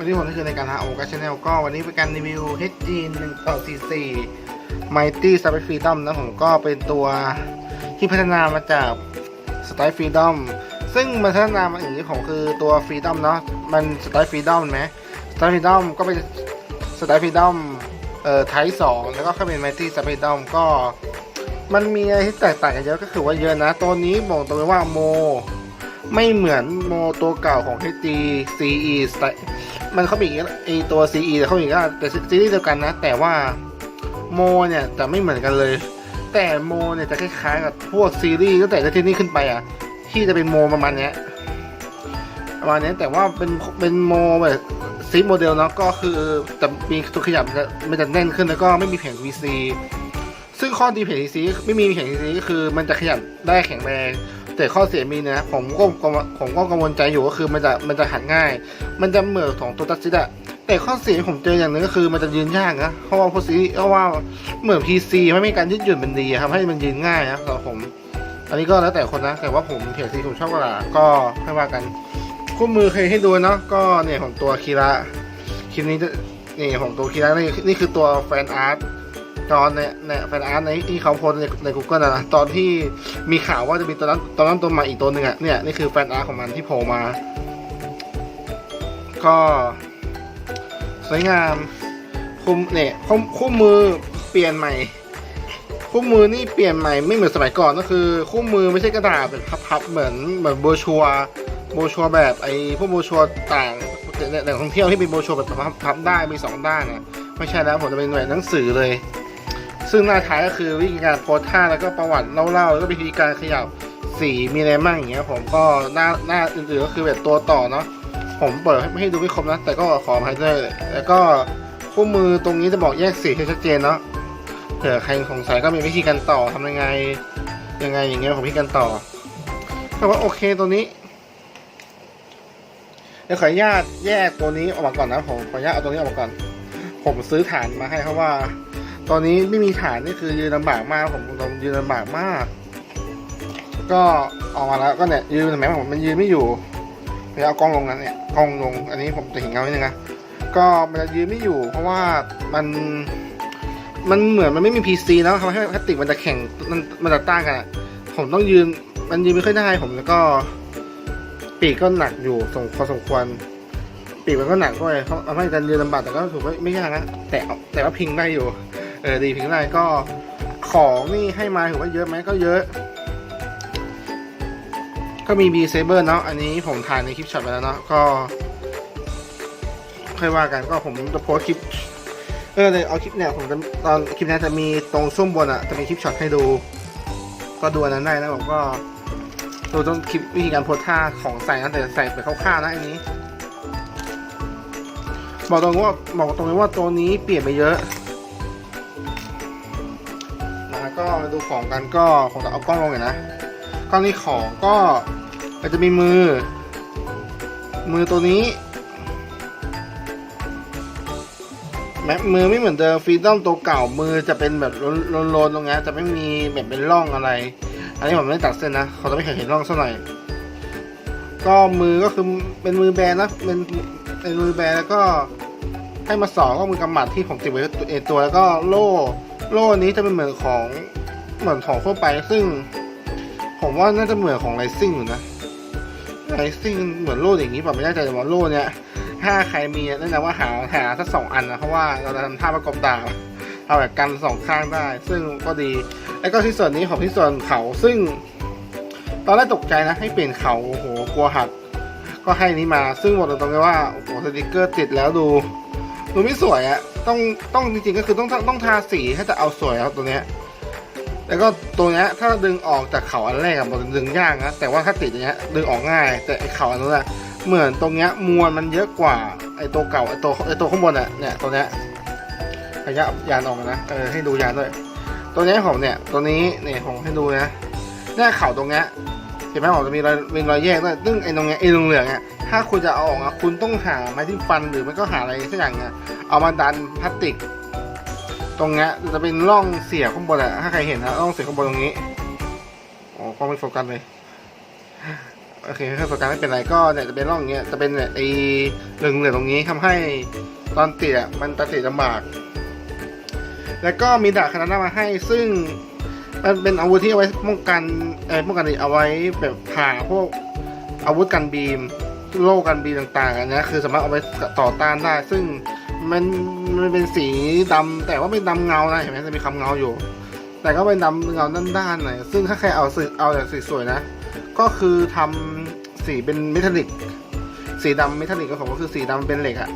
วันนี้ผมก็คือในการหาโอกาชแนลก็วันนี้เป็นการรีวิว HG 1ต่อ44 Mighty Space Freedom นะผมก็เป็นตัวที่พัฒนามาจาก Style Freedom ซึ่งมันพัฒนามาอย่างนี้ของคือตัว Freedom เนาะมัน Style Freedom ไหม Style Freedom ก็เป็น Style Freedom เอ่อ Type 2 แล้วก็เข้าเป็น Mighty Space Freedom ก็มันมีอะไรที่แตกต่างกันเยอะก็คือว่าเยอะนะ ตัวนี้บอกตรงเลยว่าโม ไม่เหมือนโมตัวเก่าของ HG CE สไต มันเขามีอีกไอตัว CE แต่เขามีอีกแล้วแต่ซีรีส์เดียวกันนะ แต่ว่าโมเนี่ยจะไม่เหมือนกันเลย แต่โมเนี่ยจะคล้ายๆกับพวกซีรีส์ตั้งแต่ที่นี่ขึ้นไปอะ ที่จะเป็นโมประมาณเนี้ยประมาณเนี้ยแต่ว่าเป็นเป็นโมแบบซีโมเดลเนาะก็คือแต่มีตัวขยับจะมันจะแน่นขึ้นแล้วก็ไม่มีแผง VC ซึ่งข้อดีแผง VC ไม่มีแผง VC ก็คือมันจะขยับได้แข็งแรง แต่ข้อเสียมีนะผมก็ผมก็กังวลใจอยู่ก็คือมันจะมันจะหักง่าย มันจะเหมือของตัวตัดซิดอะแต่ข้อเสียที่ผมเจออย่างหนึงก็คือมันจะยืนยากนะเพราะว่าพวกซีเพราะว่าเหมือน PC ไม่มีการยืดหยุ่นเป็นดีอะทำให้มันยืนง่ายนะสำหรับผม อันนี้ก็แล้วแต่คนนะแต่ว่าผมเพียซีผมชอบกว่าก็ให้ว่ากันคู่มือเคยให้ดูเนาะก็เนี่ยของตัวคีระคลิปนี้จะนี่ของตัวคีระนี่นี่คือตัวแฟนอาร์ต ตอนเนี่ยเนี่ยแฟนอาร์ตในที่เขาโพสในใน Google นะตอนที่มีข่าวว่าจะมีตัวนั้นตัวนั้นตัวใหมาอีกตัวหนึ่งอะเนี่ยนี่คือแฟนอาร์ตของมันที่โผล่มา ก็สวยงามคุมเนี่ยคู่คู่มือเปลี่ยนใหม่ คู่มือนี่เปลี่ยนใหม่ไม่เหมือนสมัยก่อนก็คือ คู่มือไม่ใช่กระดาษเป็นพับๆเหมือนเหมือนโบชัวโบชัวแบบไอ้พวกโบชัวต่างในในท่องเที่ยวที่เป็นโบชัวแบบพับได้มีสองด้านนะไม่ใช่แล้วผมจะเป็นแบบหนังสือเลย ซึ่งหน้าท้ายก็คือวิธีการโพสท่าแล้วก็ประวัติเล่าๆแล้วก็วิธีการขยับสีมีอะไรมั่งอย่างเงี้ยผมก็หน้าหน้าอื่นๆก็คือแบบตัวต่อเนาะผมเปิดให้ดูไม่ครบนะแต่ก็ขออภัยด้วยแล้วก็คู่มือตรงนี้จะบอกแยกสีให้ชัดเจนเนาะเผื่อใครสงสัยก็มีวิธีการต่อทำยังไงยังไงอย่างเงี้ยผมวิธีการต่อแต่ว่าโอเคตัวนี้เดี๋ยวขออนุญาตแยกตัวนี้ออกมาก่อนนะผมขออนุญาตเอาตัวนี้ออกมาก่อน ผมซื้อฐานมาให้เพราะว่า ตอนนี้ไม่มีฐานนี่คือยืนลำบากมากผมผมยืนลำบากมาก ก็ออกมาแล้วก็เนี่ยยืนเห็นไหมผมมันยืนไม่อยู่ไปเอากล้องลงนั้นเนี่ยกล้องลงอันนี้ผมจะเห็นเงานิดนึงนะก็มันจะยืนไม่อยู่ เพราะว่ามันมันเหมือนมันไม่มี PC แล้วทำให้พลาสติกมันจะแข็งมันมันจะต้านกันอะผมต้องยืนมันยืนไม่ค่อยได้ผมแล้วก็ปีกก็หนักอยู่สมพอสมควร ปีกมันก็หนักด้วยเขาทำให้การยืนลำบากแต่ก็ถือว่าไม่ยากนะแต่แต่ว่าพิงได้อยู่ เออดีพิงได้ก็ของนี่ให้มาถือว่าเยอะไหมก็เยอะ ก็มี B Saber เนาะอันนี้ผมถ่ายในคลิปช็อตไปแล้วเนาะก็ค่อยว่ากันก็ผมจะโพสคลิปเออเลยเอาคลิปเนี่ยผมจะตอนคลิปนี้จะมีตรงช่วงบนอะจะมีคลิปช็อตให้ดู ก็ดูนนั้นได้นะผมก็ดูต้องคลิปวิธีการโพสท่าของใส่นะแต่ใส่ไปคร่าวๆนะอันนี้ บอกตรงว่าบอกตรงเลยว่าตัวนี้เปลี่ยนไปเยอะ ก็มาดูของกันก็ผมจะเอากล้องลงหน่อยนะกล้องนี้ของก็มันจะมีมือ มือตัวนี้แม็กมือไม่เหมือนเดิมฟีดอมตัวเก่ามือจะเป็นแบบโลนๆตรงนี้จะไม่มีแบบเป็นร่องอะไร อันนี้ผมไม่ได้ตัดเส้นนะเขาจะไม่เคยเห็นร่องสักหน่อยก็มือก็คือเป็นมือแบนนะเป็นเป็นมือแบนแล้วก็ให้มาสองก็มือกำหมัดที่ผมติดไว้ตัวเองตัวแล้วก็โล่ โล่นี้จะเป็นเหมือนของเหมือนของทั่วไปซึ่ง ผมว่าน่าจะเหมือนของไรซิ่งอยู่นะไรซิ่งเหมือนโล่อย่างนี้ป่ะไม่แน่ใจแต่ว่าโล่เนี้ยถ้าใครมีแนะนำว่าหาหาสักสองอันนะเพราะว่าเราจะทำท่าประกบดาบเอาแบบกันสองข้างได้ ซึ่งก็ดี แล้วก็ที่ส่วนนี้ของที่ส่วนเขาซึ่ง ตอนแรกตกใจนะให้เปลี่ยนเขาโอ้โหกลัวหัก ก็ให้นี้มาซึ่งบอกตรงๆเลยว่าโอ้โหสติกเกอร์ติดแล้วดู ดูไม่สวยอะ ต้องต้องจริงๆก็คือต้องต้องทาสีให้จะเอาสวยครับตัวเนี้ยแล้วก็ตัวเนี้ยถ้าดึงออกจากเขาอันแรกอะมันดึงยากนะแต่ว่าถ้าติดอย่างเงี้ยดึงออกง่าย แต่ไอเขาอันนั้นอะเหมือนตรงเนี้ยมวลมันเยอะกว่าไอตัวเก่าไอตัวไอตัวข้างบนอะเนี่ยตัวเนี้ยระยะยานออกมานะเออให้ดูยานด้วย ตัวเนี้ยผมเนี่ยตัวนี้เนี่ยผมให้ดูนะเนี่ยเข่าตรงเนี้ย ห็นไหมผมจะมีรอยเป็นรอยแยกด้วยซึ่งไอ้ตรงเนี้ยไอ้เหลืองๆอะถ้าคุณจะเอาออกอะคุณต้องหาไม้ที่ฟันหรือไม่ก็หาอะไรสักอย่างเนี่ยเอามาดันพลาสติก ตรงเนี้ยจะเป็นร่องเสียบข้างบนอะถ้าใครเห็นนะร่องเสียบข้างบนตรงนี้โอ้ก็ไม่โฟกัสเลยโอเคถ้าโฟกัสไม่เป็นไรก็เนี่ยจะเป็นร่องเงี้ยจะเป็นเนี่ยไอ้เหลืองเหลืองตรงนี้ทำให้ตอนติดอะมันตัดติดลำบากแล้วก็มีดาบคานานมาให้ซึ่ง มันเป็นอาวุธที่เอาไว้ป้องกันเออป้องกันเอาไว้แบบผ่าพวกอาวุธกันบีมโล่กันบีมต่างๆอันนี้คือสามารถเอาไปต่อต้านได้ ซึ่งมันมันเป็นสีดำแต่ว่าไม่ดำเงานะเห็นไหมจะมีคำเงาอยู่ แต่ก็เป็นดำเงาด้านๆหน่อยซึ่งถ้าใครเอาสีเอาแบบสีสวยนะ ก็คือทำสีเป็นเมทัลลิกสีดำเมทัลลิกของผมก็คือสีดำเป็นเหล็กอะ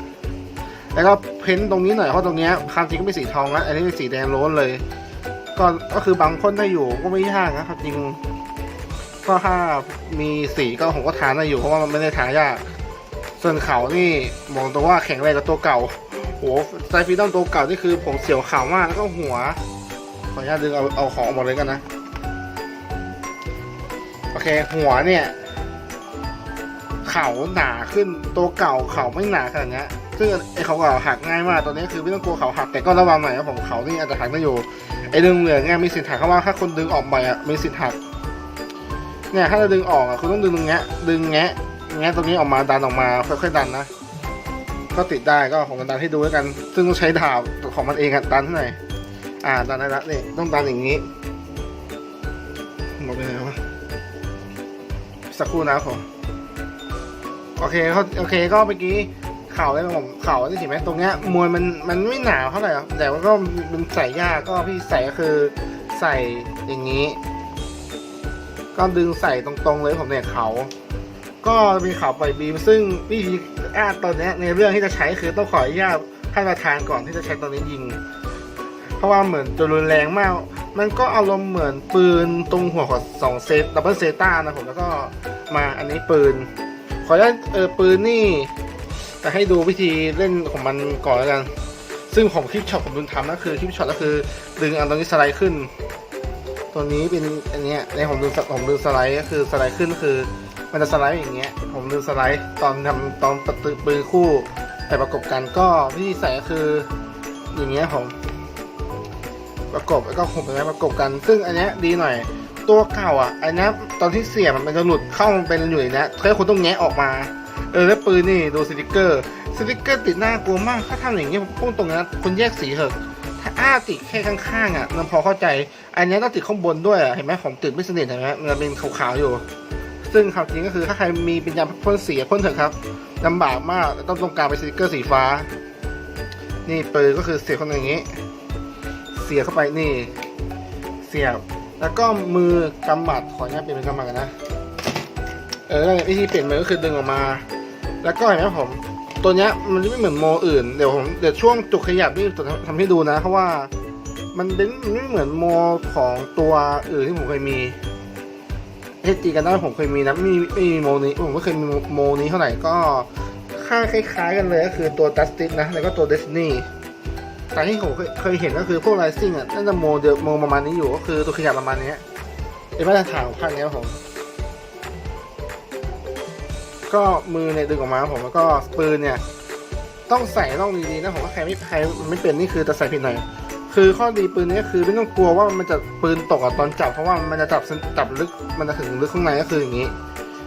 แล้วก็เพ้นท์ตรงนี้หน่อยเพราะตรงเนี้ยความจริงก็เป็นสีทองนะอันนี้เป็นสีแดงโล้นเลย ก็ก็คือบางคนได้อยู่ก็ไม่ยากนะครับจริง ก็ถ้ามีสีก็ผมก็ทานได้อยู่เพราะว่ามันไม่ได้ทายากส่วนเขานี่มองตัวว่าแข็งแรงกว่าตัวเก่าโหไซฟีดอมตัวเก่านี่คือผมเสียวขาวมากแล้วก็หัว ขออนุญาตดึงเอาเอาของออกมาเลยกันนะ โอเคหัวเนี่ยเขาหนาขึ้นตัวเก่าเขาไม่หนาขนาดนี้ซึ่งไอ้เขาเก่าหักง่ายมากตอนนี้คือไม่ต้องกลัวเขาหักแต่ก็ระวังหน่อยครับผมเขานี่อาจจะหักได้อยู่ ไอ้เรื่องเหลืองเนี่ยมีสิทธิ์หักเพราะว่าถ้าคนดึงออกไปอะมีสิทธิ์หักเนี่ยถ้าจะดึงออกอะคุณต้องดึงตรงเนี้ยดึงแงะแงะตรงนี้ออกมาดันออกมาค่อยๆดันนะก็ติดได้ก็ของมันดันให้ดูแล้วกัน ซึ่งต้องใช้ดาบของมันเองอะดันเท่าไหร่อ่าดันได้ละนี่ต้องดันอย่างนี้หมดไปแล้ววะสักครู่นะครับผมโอเคเขาโอเคก็เมื่อกี้ เข่าได้ไหมผมเข่าที่เห็นไหมตรงเนี้ยมวยมันมันไม่หนาเท่าไหร่หรอแต่ว่าก็มันใส่ยากก็พี่ใส่ก็คือใส่อย่างนี้ ก็ดึงใส่ตรงๆเลยผมเนี่ยเขาก็มีข่าวปล่อยบีม ซึ่งวิธีอาตอนเนี้ยในเรื่องที่จะใช้คือต้องขออนุญาตท่านประธานก่อนที่จะใช้ตอนนี้ยิง เพราะว่าเหมือนจะรุนแรงมาก มันก็อารมณ์เหมือนปืนตรงหัวของสองเซตดับเบิลเซต้านะผมแล้วก็มาอันนี้ปืน ขออนุญาตเออปืนนี่ จะให้ดูวิธีเล่นของมันก่อนแล้วกัน ซึ่งผมคลิปช็อตผมดึงทำก็คือคลิปช็อตก็คือดึงอันตรงนี้สไลด์ขึ้น ตัวนี้เป็นอันเนี้ยในผมดึงผมดึงสไลด์ก็คือสไลด์ขึ้นคือมันจะสไลด์อย่างเงี้ย ผมลืมสไลด์ตอนทำตอนตัดปืนคู่ แต่ประกบกันก็วิธีใส่ก็คืออย่างเงี้ยผมประกบแล้วก็ผมเป็นไงประกบกัน ซึ่งอันเนี้ยดีหน่อยตัวเก่าอะอันเนี้ยตอนที่เสียบมันจะหลุดเข้ามันเป็นอยู่อย่างเนี้ยเธอคุณต้องแงะออกมา เออแล้วปืนนี่ดูสติกเกอร์ สติกเกอร์ติดหน้ากลัวมากถ้าทำอย่างเงี้ยผมพูดตรงนะคุณแยกสีเถอะถ้าอ้าติดแค่ข้างๆอะมันพอเข้าใจ อันนี้ต้องติดข้างบนด้วยอะเห็นไหมผมติดไม่สนิทเห็นไหมมันเป็นขาวๆอยู่ ซึ่งความจริงก็คือถ้าใครมีเป็นยาพ่นสีพ่นเถอะครับลำบากมากต้องตรงกลางเป็นสติกเกอร์สีฟ้า นี่ปืนก็คือเสียบเข้าอย่างนี้ เสียบเข้าไปนี่ เสียบแล้วก็มือกำหมัดขออนุญาตเปลี่ยนเป็นกำหมัดกันนะ ออวิธีเปลี่ยนมือก็คือดึงออกมา แล้วก็เห็นไหมผม ตัวเนี้ยมันจะไม่เหมือนโมอื่น เดี๋ยวผมเดี๋ยวช่วงจุกขยับนี่จะทำให้ดูนะ เพราะว่ามันเป็นมันไม่เหมือนโมของตัวอื่นที่ผมเคยมีเอจีกันได้ผมเคยมีนะไม่มีไม่มีโมนี้ผมก็เคยมีโมนี้เท่าไหร่ก็ค่าคล้ายๆกันเลยก็คือตัวดัสติสนะแล้วก็ตัวเดสนีแต่ที่ผมเคยเห็นก็คือพวกไรซิ่งอะน่าจะโมเดียโมประมาณนี้อยู่ก็คือตัวขยับประมาณนี้เป็นมาตรฐานของภาคนี้ครับผม ก็มือเนี่ยดึงออกมาผมแล้วก็ปืนเนี่ย ต้องใส่ต้องดีๆนะผมว่าใครไม่ใครไม่เป็นนี่คือจะใส่ผิดหน่อยคือข้อดีปืนนี้คือไม่ต้องกลัวว่ามันจะปืนตกอะตอนจับเพราะว่ามันจะจับจับลึกมันจะถึงลึกข้างในก็คืออย่างนี้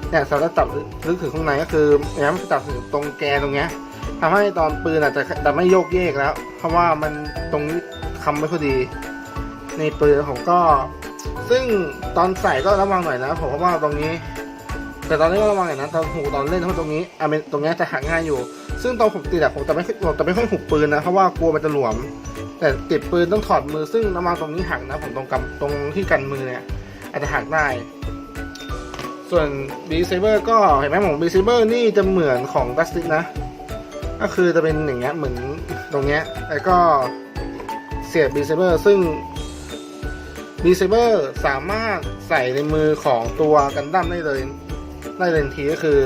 เนี่ยสำหรับจับลึกถึงข้างในก็คือเนี่ยมันจะจับถึงตรงแกนตรงเนี้ยทำให้ตอนปืนอาจจะจะไม่โยกเยกแล้ว เพราะว่ามันตรงนี้คำไม่ค่อยดี ในปืนผมก็ ซึ่งตอนใส่ก็ระวังหน่อยนะผมเพราะว่าตรงนี้ แต่ตอนนี้ก็ระวังหน่อยนะตอนหูตอนเล่นเพราะตรงนี้อะเป็นตรงนี้จะหักง่ายอยู่ ซึ่งตอนผมติดอะผมจะไม่ผมจะไม่ค่อยหุบปืนนะเพราะว่ากลัวมันจะหลวม แต่ติดปืนต้องถอดมือซึ่งน้ำมันตรงนี้หักนะผมตรงกำตรงที่กันมือเนี่ยอาจจะหักได้ส่วนบีเซเบอร์ก็เห็นไหมผมบีเซเบอร์นี่จะเหมือนของดัสติกนะ ก็คือจะเป็นอย่างเงี้ยเหมือนตรงเนี้ยแล้วก็เสียบบีเซเบอร์ซึ่งบีเซเบอร์สามารถใส่ในมือของตัวกันดั้มได้เลย ได้เลยทันทีก็คือ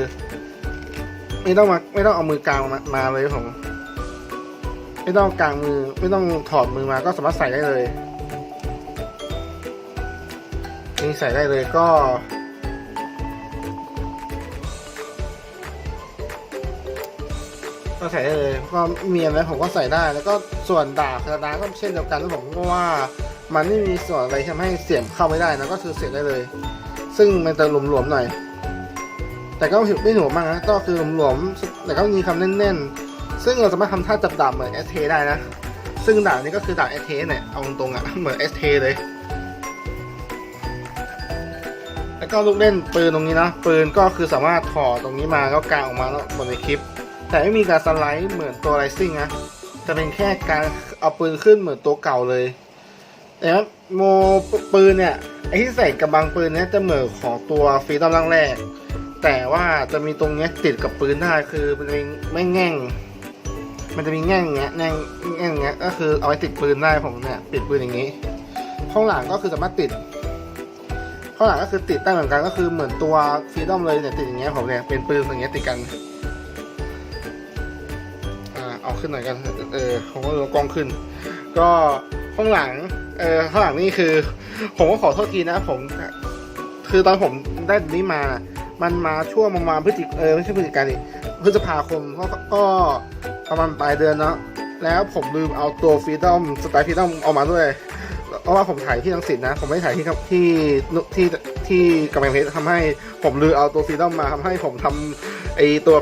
ไม่ต้องมาไม่ต้องเอามือกลางมามาเลยผมไม่ต้องกลางมือ ไม่ต้องถอดมือมาก็สามารถใส่ได้เลยนี่ใส่ได้เลยก็ก็ใส่ได้เลยก็เมีอะไรผมก็ใส่ได้ แล้วก็ส่วนดาบกระดาษก็เช่นเดียวกันแล้วผมก็ว่า มันไม่มีส่วนอะไรทำให้เสียบเข้าไม่ได้นะก็คือเสียบได้เลย ซึ่งมันจะหลวมๆหน่อย แต่ก็ไม่หนวมมากนะก็คือหลวมๆแต่ก็มีคำแน่นๆ ซึ่งเราสามารถทำท่าจับดาบเหมือนเอสเทได้นะ ซึ่งดาบนี้ก็คือดาบเอสเทเนี่ยเอาตรงๆอะเหมือนเอสเทเลย แล้วก็ลูกเล่นปืนตรงนี้นะปืนก็คือสามารถถอดตรงนี้มาแล้วกางออกมาแล้วหมดในคลิป แต่ไม่มีการสไลด์เหมือนตัวไรซิ่งนะจะเป็นแค่การเอาปืนขึ้นเหมือนตัวเก่าเลยแต่ว่าโมปืนเนี่ยไอที่ใส่กระบังปืนเนี่ยจะเหมือนของตัวฟรีดอมร่างแรก แต่ว่าจะมีตรงเนี้ยติดกับปืนได้คือมันจะมีไม่แง่ง มันจะมีแง่งเงี้ยแง่งแง่งเงี้ยก็คือเอาไว้ติดปืนได้ผมเนี่ยติดปืนอย่างนี้ ข้างหลังก็คือสามารถติด ข้างหลังก็คือติดได้เหมือนกันก็คือเหมือนตัวฟรีดอมเลยเนี่ยติดอย่างเงี้ยผมเนี่ยเป็นปืนอย่างเงี้ยติดกันอ่าเอาขึ้นหน่อยกันเออผมก็ลงกล้องขึ้น ก็ข้างหลังเออข้างหลังนี่คือ ผมก็ขอโทษทีนะผม คือตอนผมได้นี้มา มันมาช่วงประมาณพฤศจิเออไม่ใช่พฤศจิกายนพฤษภาคมก็ก็ประมาณปลายเดือนเนาะแล้วผมลืมเอาตัวฟรีดอมสไตล์ฟรีดอมเอามาด้วยเพราะว่าผมถ่ายที่ลังสิตนะ ผมไม่ถ่ายที่ครับที่นุที่ที่กำแพงเพชรทำให้ผมลืมเอาตัวฟรีดอมมาทำให้ผมทำไอตัว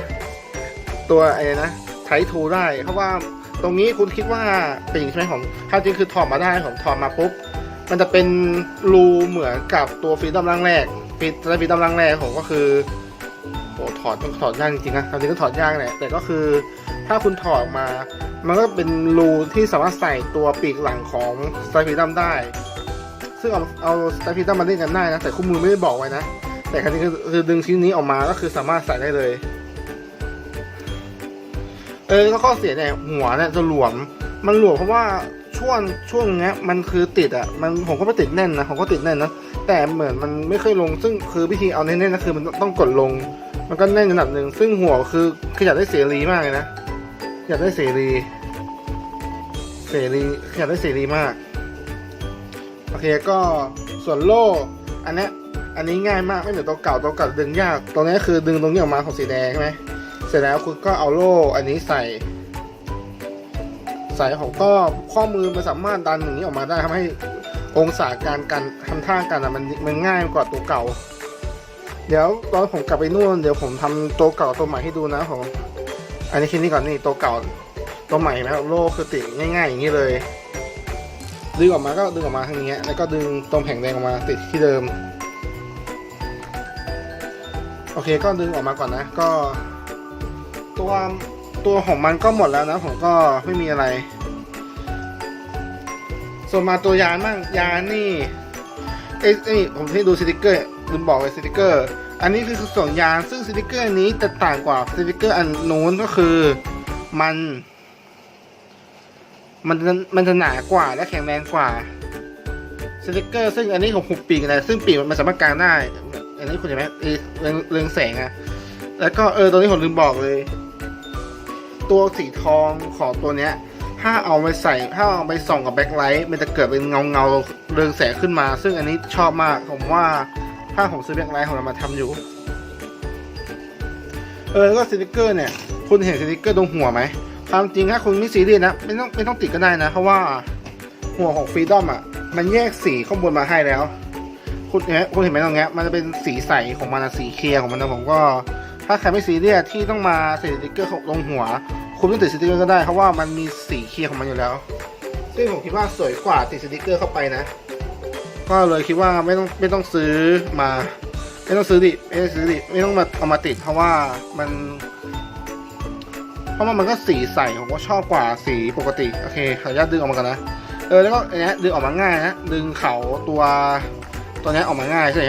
ตัวไอ้นะไททูได้ เพราะว่าตรงนี้คุณคิดว่าเป็นอย่างใช่ไหมผมควาจริงคือถอดมาได้ผมถอดมาปุ๊บมันจะเป็นรูเหมือนกับตัวฟรีดอมร่างแรก ฟรีฟรีดอมร่างแรกผมก็คือโอ้ถอดต้องถอดยากจริงๆนะความจริงก็ถอดยากแหละแต่ก็คือถ้าคุณถอดออกมา มันก็เป็นรูที่สามารถใส่ตัวปีกหลังของสไตล์ฟีดัมได้ ซึ่งเอาเอาสไตล์ฟีดัมมาเล่นกันได้นะ แต่คู่มือไม่ได้บอกไว้นะ แต่ครั้นี้คือคือดึงชิ้นนี้ออกมาก็คือสามารถใส่ได้เลย เออแล้วข้อเสียเนี่ยหัวเนี่ยจะหลวม มันหลวมเพราะว่า ช่วงช่วงเนี้ยมันคือติดอะมันผมก็ไม่ติดแน่นนะผมก็ติดแน่นนะแต่เหมือนมันไม่เคยลง ซึ่งคือวิธีเอาแน่นๆนะคือมันต้องกดลง มันก็แน่นระดับหนึ่งซึ่งหัวคือคืออยากได้เสรีมากเลยนะอยากได้เสรี เสรีอยากได้เสรีมากโอเคก็ส่วนโล่อันเนี้ยอันนี้ง่ายมากไม่เหมือนตัวเก่าตัวเก่าดึงยากตัวนี้คือดึงตรงนี้ออกมาของสีแดงใช่ไหมเสร็จแล้วคุณก็เอาโล่อันนี้ใส่ ใส่ของก็ข้อมือมันสามารถดันอย่างนี้ออกมาได้ทำให้องศาการการทำท่ากันอะมันมันง่ายกว่าตัวเก่า เดี๋ยวตอนผมกลับไปนู่นเดี๋ยวผมทำตัวเก่าตัวใหม่ให้ดูนะผมอันนี้คิดนี่ก่อนนี่ตัวเก่าตัวใหม่ไหมโลคือติดง่ายๆอย่างนี้เลยดึงออกมาก็ดึงออกมาทางนี้แล้วก็ดึงตรงแผงแดงออกมาติดที่เดิม โอเคก็ดึงออกมาก่อนนะ ก็ตัว ตัวของมันก็หมดแล้วนะ ผมก็ไม่มีอะไร ส่วนมาตัวยานบ้างยานนี่เอ้ยเอ้ยผมให้ดูสติกเกอร์ลืมบอกเลยสติกเกอร์ อันนี้คือส่วนยางซึ่งสติกเกอร์นี้จะต่างกว่าสติกเกอร์อันนู้นก็คือมัน มันจะมันจะหนากว่าและแข็งแรงกว่าสติกเกอร์ ซึ่งอันนี้ของหุบปีกนะซึ่งปีกมันสามารถกางได้ อันนี้คุณเห็นไหมเรืองเรืองแสงอะแล้วก็เออตัวนี้ผมลืมบอกเลย ตัวสีทองของตัวเนี้ย ถ้าเอาไปใส่ถ้าเอาไปส่องกับแบ็คไลท์มันจะเกิดเป็นเงาเงาเรืองแสงขึ้นมา ซึ่งอันนี้ชอบมากผมว่าถ้าผมซื้อแบ็คไลท์ของเรามาทำอยู่ เออแล้วก็สติกเกอร์เนี่ย คุณเห็นสติกเกอร์ตรงหัวไหมความจริงถ้าคุณไม่ซีเรียสนะไม่ต้องไม่ต้องติดก็ได้นะเพราะว่าหัวของฟรีดอมอะมันแยกสีข้างบนมาให้แล้ว คุณเห็นไหมคุณเห็นไหมตรงเนี้ยมันจะเป็นสีใสของมันสีเคลียร์ของมันนะผมก็ ถ้าใครไม่ซีเรียสที่ต้องมาใส่สติกเกอร์ของลงหัว คุณต้องติดสติกเกอร์ก็ได้เพราะว่ามันมีสีเคลียร์ของมันอยู่แล้ว ซึ่งผมคิดว่าสวยกว่าติดสติกเกอร์เข้าไปนะ ก็เลยคิดว่าไม่ต้องไม่ต้องซื้อมา ไม่ต้องซื้อดิไม่ต้องซื้อดิไม่ต้องมาเอามาติด เพราะว่ามัน เพราะว่ามันก็สีใสผมก็ชอบกว่าสีปกติโอเคขออนุญาตดึงออกมากันนะเออแล้วก็อันนี้ดึงออกมาง่ายนะดึงเขาตัวตัวนี้ออกมาง่ายใช่ไหม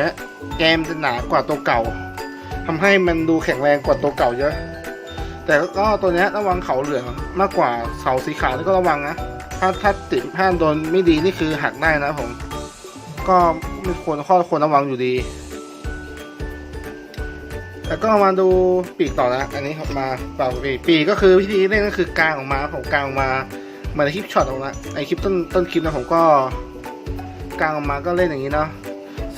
แกมจะหนากว่าตัวเก่า ทำให้มันดูแข็งแรงกว่าตัวเก่าเยอะ แต่ก็ตัวเนี้ยระวังเขาเหลืองมากกว่าเสาสีขาวนี่ก็ระวังนะ ถ้าถ้าติดถ้าโดนไม่ดีนี่คือหักได้นะผม ก็ไม่ควรข้อควรระวังอยู่ดี แล้วก็มาดูปีกต่อนะ อันนี้มาเปล่าปีกปีกก็คือวิธีเล่นก็คือกางออกมาผมกางออกมาเหมือนในคลิปช็อตออกมาไอคลิปต้นต้นคลิปนะผมก็กางออกมาก็เล่นอย่างนี้เนาะ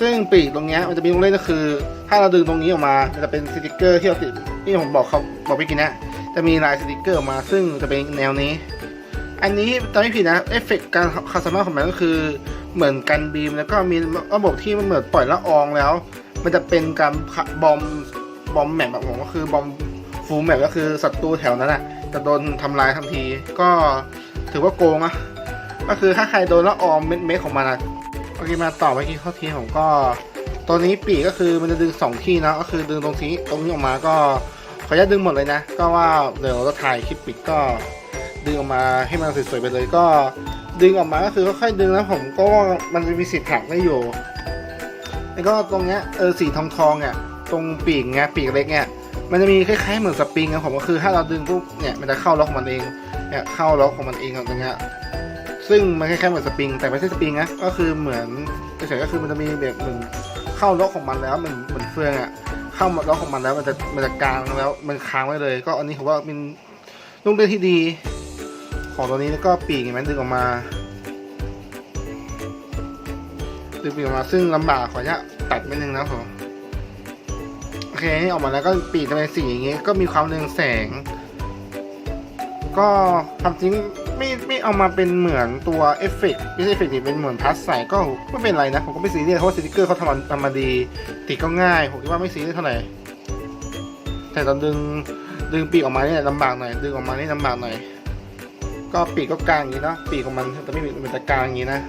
ซึ่งปีกตรงนี้มันจะมีลูกเล่นก็คือ ถ้าเราดึงตรงนี้ออกมามันจะเป็นสติกเกอร์ที่เราติดที่ผมบอกเขาบอกไปกินนะจะมีลายสติกเกอร์ออกมา ซึ่งจะเป็นแนวนี้ อันนี้จำไม่ผิดนะเอฟเฟกต์การคาสมาของมันก็คือเหมือนกันบีม แล้วก็มีระบบที่มันเหมือนปล่อยละอองแล้ว มันจะเป็นการบอมบอมแมปแบบผมก็คือบอมฟูแมปก็คือศัตรูแถวนั้นอะจะโดนทำลายทันที ก็ถือว่าโกงอะก็คือถ้าใครโดนล้วออมเม็ดเม็ดของมันอะ อเคมาต่อไปที่ข้อทีผมก็ ตัวนี้ปีกก็คือมันจะดึงสองที่นะก็คือดึงตรงที่ตรงนี้ออกมาก็ขออนุญาตดึงหมดเลยนะ ก็ว่าเดี๋ยวเราถ่ายคลิปปิดก็ดึงออกมาให้มันสวยๆไปเลยก็ดึงออกมาก็คือค่อยๆดึงแล้วผมก็มันจะมีสิทธิ์หักได้อยู่แล้วก็ตรงเนี้ยเออสีทองทองๆเนี่ยตรงปีกเนี้ยปีกเล็กเนี่ยมันจะมีคล้ายๆเหมือนสปริงนะผมก็คือถ้าเราดึงปุ๊บเนี่ยมันจะเข้าล็อกของมันเองเนี่ยเข้าล็อกของมันเองตรงเนี้ย ซึ่งมันคล้ายๆเหมือนสปริงแต่ไม่ใช่สปริงนะก็คือเหมือนเฉยๆก็คือมันจะมีแบบเหมือนเข้าล็อกของมันแล้วเหมือนเหมือนเฟืองอะเข้าล็อกของมันแล้วมันจะมันจะกลางแล้วมันค้างไว้เลย ก็อันนี้ผมว่าเป็นลูกเล่นที่ดี ของตัวนี้แล้วก็ปีกเห็นไหมดึงออกมาดึงปีกออกมาซึ่งลำบากขออนุญาตตัดไปนึงนะผมโอเคนี่ออกมาแล้วก็ปีกจะเป็นสีอย่างงี้ก็มีความเรืองแสง ก็ความจริง ไม่ไม่เอามาเป็นเหมือนตัวเอฟเฟกต์ไม่ใช่เอฟเฟกต์เป็นเหมือนพัสใส่ก็ไม่เป็นไรนะ ผมก็ไม่ซีเรียสเพราะว่าสติกเกอร์เขาทำมาทำมาดี ติดก็ง่าย ผมคิดว่าไม่ซีเรียสเท่าไหร่ แต่ตอนดึงดึงปีกออกมาเนี่ยลำบากหน่อย ดึงออกมานี่ลำบากหน่อย ก็ปีกก็กลางอย่างนี้เนาะ ปีกของมันจะไม่มีมันจะกลางอย่างนี้นะ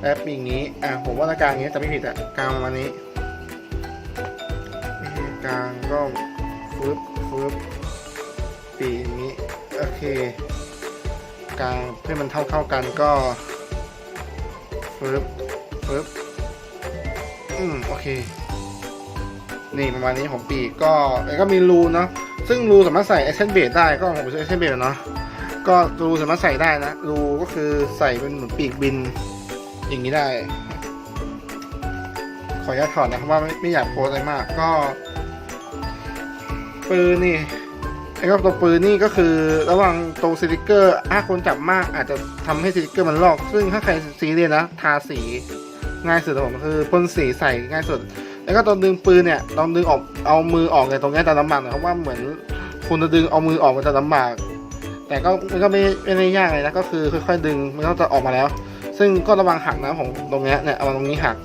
และปีกอย่างนี้ อะผมว่าถ้ากลางอย่างนี้จะไม่ผิดอะกลางประมาณนี้ กลางก็ฟึบฟึบปีกอย่างนี้ โอเค กลางให้มันเท่าเท่าๆกันก็ฟึบฟึบอืมโอเค นี่ประมาณนี้ของปีกก็แล้วก็มีรูเนาะซึ่งรูสามารถใส่เอเซนเบดได้ก็ผมใช้เอเซนเบดเนาะก็รูสามารถใส่ได้นะรูก็คือใส่เป็นเหมือนปีกบินอย่างนี้ได้ ขออนุญาตถอดนะครับว่าไม่ไม่อยากโพสอะไรมากก็ปืนนี่ ไอ้ก็ตัวปืนนี่ก็คือระว่างตัวสติกเกอร์ถ้าคนจับมากอาจจะทำให้สติกเกอร์มันลอก ซึ่งถ้าใครซีเรียสนะ ทาสีง่ายสุดของผมคือพ่นสีใส่ง่ายสุด แล้วก็ตอนดึงปืนเนี่ยลองดึงออกเอามือออกเลยตรงนี้จะลำบากเพราะว่าเหมือนคุณจะดึงเอามือออกมันจะลำบาก แต่ก็มันก็ไม่ไม่ได้ยากเลยนะก็คือค่อยๆดึงมันก็จะออกมาแล้ว ซึ่งก็ระวังหักนะผมตรงนี้เนี่ยเอาตรงนี้หัก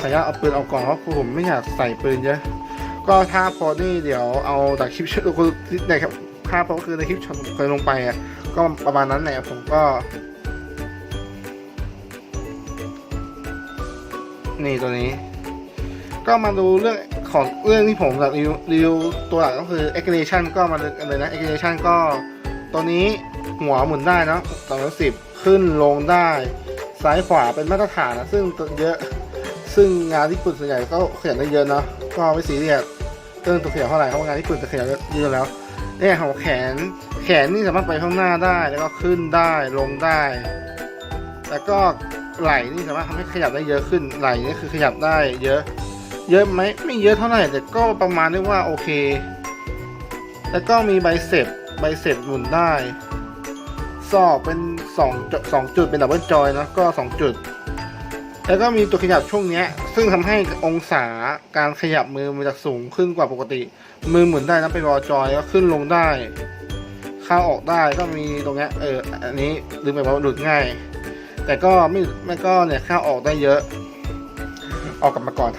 ขออนุญาตเอาปืนเอาก่อนเพราะผมไม่อยากใส่ปืนเยอะ ก็ถ้าโพสนี่เดี๋ยวเอาจากคลิปช็อตคือในครับถ้าโพสคือในคลิปช็อตเคยลงไปอะก็ประมาณนั้นแหละผมก็ นี่ตัวนี้ ก็มาดูเรื่องของเรื่องที่ผมแบบรีวิวตัวหลักก็คือ a g g r e g a t i o n ก็มาเลยนะ a g g r e g a t i o n ก็ตัวนี้หัวหมุนได้นะสองร้อยสิบขึ้นลงได้ ซ้ายขวาเป็นมาตรฐานนะซึ่งตัวเยอะ ซึ่งงานญี่ปุ่นส่วนใหญ่ก็ขยันได้เยอะเนาะก็ไม่ซีเรียสเรื่องตัวขยันเท่าไหร่เพราะว่างานญี่ปุ่นจะขยันเยอะแล้วเนี่ยของแขนแขนนี่สามารถไปข้างหน้าได้แล้วก็ขึ้นได้ลงได้ แล้วก็ไหล่นี่สามารถทำให้ขยับได้เยอะขึ้นไหล่นี่คือขยับได้เยอะ เยอะไหมไม่เยอะเท่าไหร่แต่ก็ประมาณเรียกว่าโอเค แล้วก็มีใบเสร็จใบเสร็จหมุนได้ซอกเป็นสองจุดเป็นดับเบิลจอยนะก็สองจุด แล้วก็มีตัวขยับช่วงเนี้ยซึ่งทำให้องศาการขยับมือมันจะสูงขึ้นกว่าปกติ มือหมุนได้นะเป็นวอจอยก็ขึ้นลงได้เข้าออกได้ก็มีตรงเนี้ยเอออันนี้ลืมไปว่าหลุดง่าย แต่ก็ไม่ไม่ก็เนี่ยเข้าออกได้เยอะ ออกกลับมาก่อน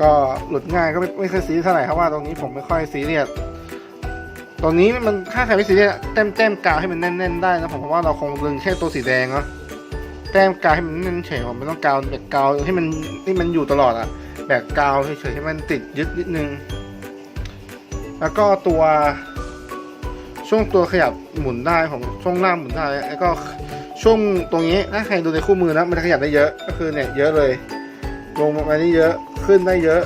ก็หลุดง่ายก็ไม่ไม่ค่อยซีเท่าไหร่เพราะว่าตรงนี้ผมไม่ค่อยซีเรียสตรงนี้มันถ้าใครไม่ซีเรียสแต้มแต้มกาวให้มันแน่นๆได้นะผมว่าเราคงดึงแค่ตัวสีแดงเนาะ แต้มกาวให้มันแน่นเฉยผมไม่ต้องกาวแบบกาวให้มันให้มันอยู่ตลอดอะแบบกาวเฉยๆให้มันติดยึดนิดนึง แล้วก็ตัวช่วงตัวขยับหมุนได้ผมช่วงล่างหมุนได้ แล้วก็ช่วงตรงนี้ถ้าใครดูในคู่มือนะมันขยับได้เยอะก็คือเนี่ยเยอะเลย ลงมาได้เยอะขึ้นได้เยอะ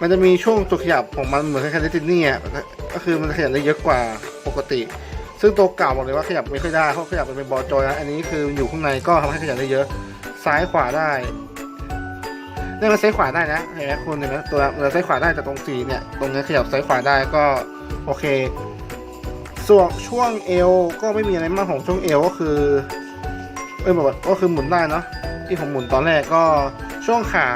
มันจะมีช่วงตัวขยับของมันเหมือนคล้ายๆดิสนีย์อะก็คือมันขยับได้เยอะกว่าปกติ ซึ่งตัวเก่าบอกเลยว่าขยับไม่ค่อยได้เพราะขยับเป็นบอลจอยนะอันนี้คืออยู่ข้างในก็ทำให้ขยับได้เยอะ ซ้ายขวาได้เนี่ยมันซ้ายขวาได้นะเห็นไหมคุณเห็นไหมตัวเราซ้ายขวาได้แต่ตรงสีเนี่ยตรงนี้ขยับซ้ายขวาได้ก็โอเค ส่วนช่วงเอวก็ไม่มีอะไรมากของช่วงเอวก็คือเออแบบว่าก็คือหมุนได้เนาะที่ผมหมุนตอนแรกก็ช่วงขา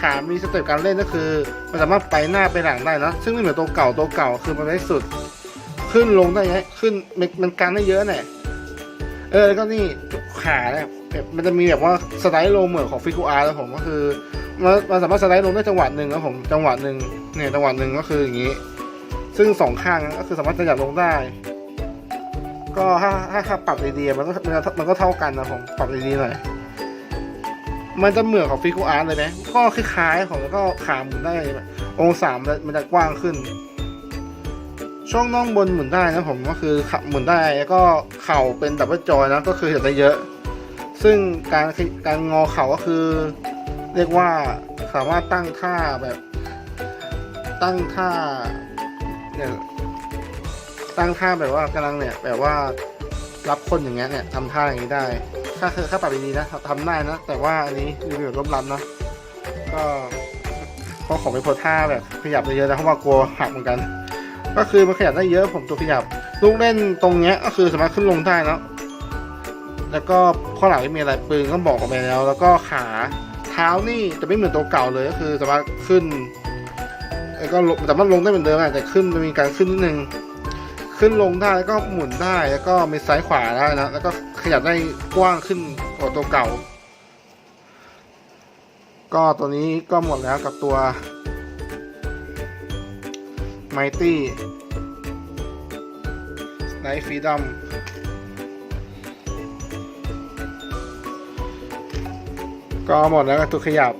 ขามีสเต็ปการเล่นก็คือ มันสามารถไปหน้าไปหลังได้นะซึ่งไม่เหมือนตัวเก่าตัวเก่าคือมันได้สุด ขึ้นลงได้ไงขึ้นมันมันการได้เยอะเนี่ยเออแล้วก็นี่ขาเนี่ยแบบมันจะมีแบบว่าสไลด์โลเหมือนของฟิกูอาร์แล้วผมก็คือมันมันสามารถสไลด์ลงได้จังหวะหนึ่งครับผมจังหวะหนึ่งเนี่ยจังหวะหนึ่งก็คืออย่างนี้ ซึ่งสองข้างก็คือสามารถขยับลงได้ ก็ถ้าถ้าถ้าปรับดีๆมันก็มันก็มันก็เท่ากันนะผมปรับดีๆหน่อยมันจะเหมือนของฟิกูอาร์ตเลยไหมก็คล้ายๆของแล้วก็ขาหมุนได้แบบองศามันมันจะกว้างขึ้น ช่วงน่องบนหมุนได้นะผมก็คือขับหมุนได้แล้วก็เข่าเป็นดับเบิลจอยนะก็คือเห็นได้เยอะ ซึ่งการการงอเข่าก็คือ เรียกว่าสามารถตั้งท่าแบบ ตั้งท่าเนี่ยตั้งท่าแบบว่ากำลังเนี่ยแบบว่ารับคนอย่างเงี้ยเนี่ยทำท่าอย่างนี้ได้ ถ้าคือถ้าปรับดีๆนะทำได้นะ แต่ว่าอันนี้รีวิวแบบลบล้ำนะก็ก็ขอไปโพสท่าแบบขยับเยอะๆนะเพราะว่ากลัวหักเหมือนกัน ก็คือมันขยับได้เยอะผมตัวขยับ ลูกเล่นตรงเนี้ยก็คือสามารถขึ้นลงได้เนาะแล้วก็ข้อหลังไม่มีอะไรปืนก็บอกกันไปแล้ว แล้วก็ขาเท้านี่จะไม่เหมือนตัวเก่าเลยก็คือสามารถขึ้นแล้วก็ลงสามารถลงได้เหมือนเดิมอะแต่ขึ้นมันมีการขึ้นนิดนึงขึ้นลงได้แล้วก็หมุนได้แล้วก็มีซ้ายขวาได้นะแล้วก็ขยับได้กว้างขึ้นกว่าตัวเก่า ก็ตัวนี้ก็หมดแล้วกับตัว Mighty Night Freedom ก็หมดแล้วกับตัวขยับ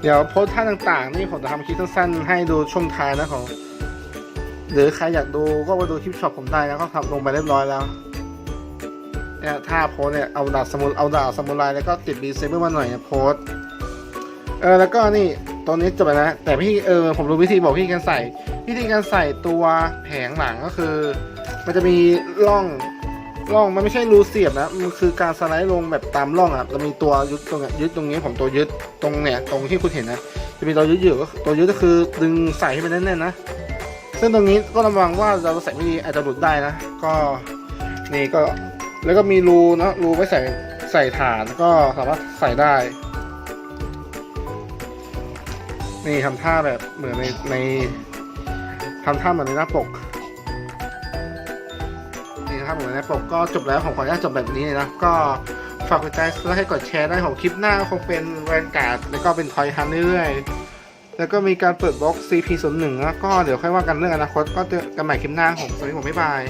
เดี๋ยวโพสท่าต่างๆ นี่ผมจะทำคลิปสั้นๆ ให้ดูช่วงท้ายนะของ หรือใครอยากดูก็มาดูคลิปช็อปผมได้นะก็ทำลงไปเรียบร้อยแล้วเนี่ยท่าโพสเนี่ยเอาดาบสมุนเอาดาบสมุนไรแล้วก็ติดบีเซเบอร์มาหน่อยนะโพส เออแล้วก็นี่ตัวนี้จบไปนะแต่พี่เออผมรู้วิธีบอกพี่การใส่ วิธีการใส่ตัวแผงหลังก็คือ มันจะมีร่องร่องมันไม่ใช่รูเสียบนะมันคือการสไลด์ลงแบบตามร่องอะจะมีตัวยึดตรงนี้ยึดตรงนี้ผมตัวยึดตรงเนี่ยตรงที่คุณเห็นนะจะมีตัวยึดอยู่ตัวยึดก็คือดึงใส่ให้มันแน่นๆนะซึ่งตรงนี้ก็ระวังว่าเราใส่ไม่ดีอาจจะหลุดได้นะ ก็นี่ก็แล้วก็มีรูนะรูไว้ใส่ใส่ฐานก็สามารถใส่ได้ นี่ทำท่าแบบเหมือนในในทำท่าเหมือนในหน้าปกนี่นะครับเหมือนในหน้าปกก็จบแล้วขออนุญาตจบแบบนี้นะก็ฝากกดไลค์และให้กดแชร์ได้ของคลิปหน้าคงเป็นแวนการ์ดแล้วก็เป็นทอยฮันเรื่อยแล้วก็มีการเปิดบล็อก CP01 แล้วก็เดี๋ยวค่อยว่ากันเรื่องอนาคตก็เจอกันใหม่คลิปหน้าผมสวัสดีผมบ๊ายบาย